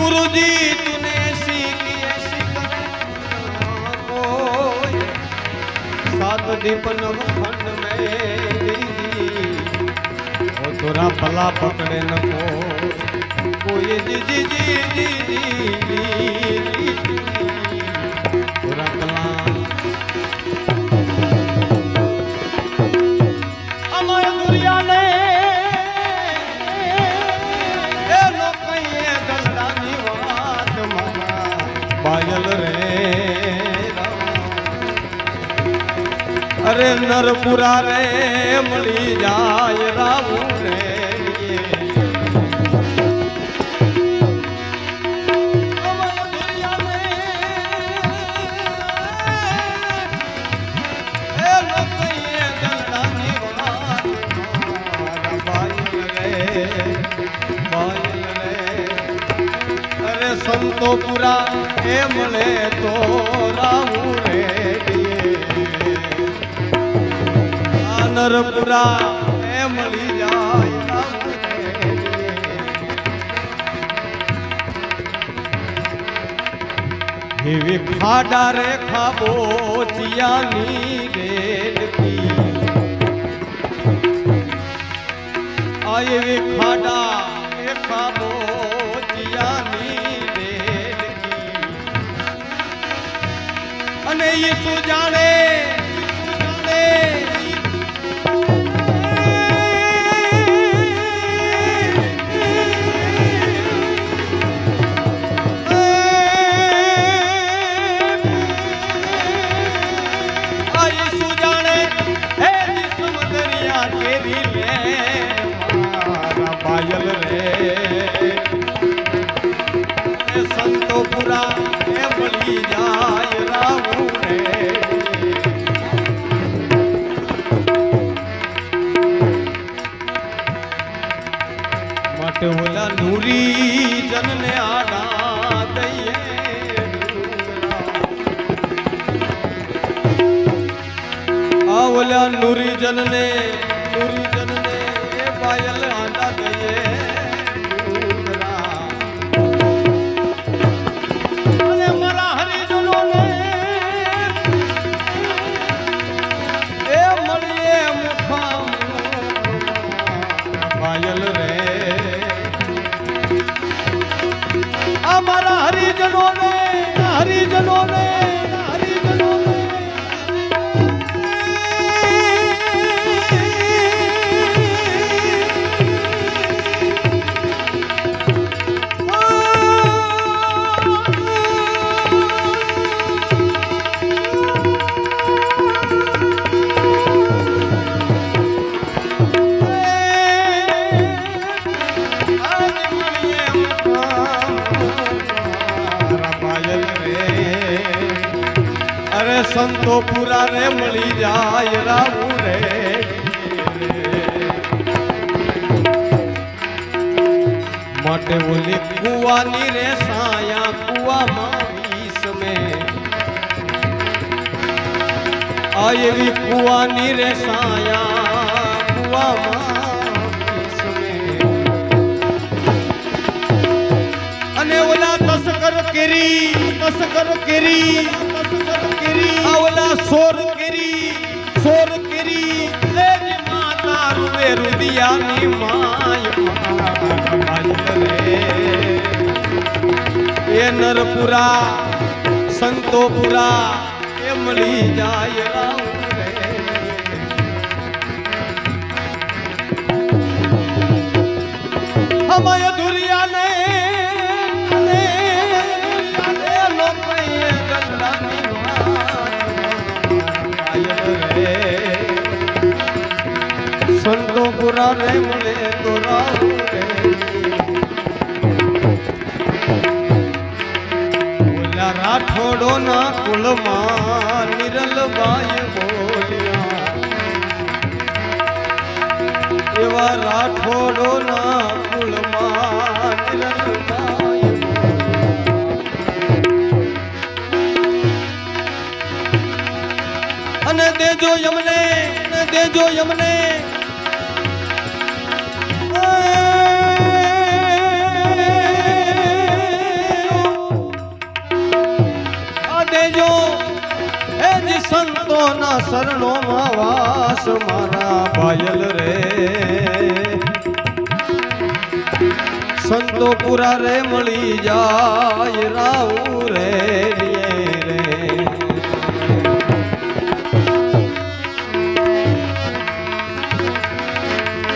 ગુરુજી તુને સાત દીપ નવ ખંડ મેં તોરા ભલા પકડે ન કોઈ જીજી જીજી જીજી પાયલ રે અરે નરપુરા રે મળી જાય રાવું અરે પૂરા એ મળે તો રાવું રે નરપુરા એ મળી જાય એવી ખાડા રે ખાબો ચિયાની રેડકી. આ એવી ખાડા અને ઈસુ જાણે ઓલા નૂરી જનને નૂરી જનને એ પાયલ આંડા રે. હરિજનો ને હરિજનો ને અરે સંતો પુરા રે મળી જાય રાવું રે માટે ઓલી કુવાની રે સાયા કુવામાં વીસ મેં. આ એવી કુવાની રે સાયા કુવામાં વીસ મેં. અને ઓલા તસ્કર કેરી તસ્કર કેરી. કેરી આ સોર કરી સોર કરી એ જે માતા રૂવે રુદિયાની માય એ નરપુરા, સંતોપુરા, એ મળી જાય રામ સંતો પુરા રે મળે તો રે ઓલા રાઠોડો ના કુળમાં નિરલબાઈ બોલ્યા. એવા રાઠોડો ના કુળમાં જી સંતોના શરણોમાં વાસ મારા પાયલ રે. સંતો પુરા રે મળી જાય રાઉ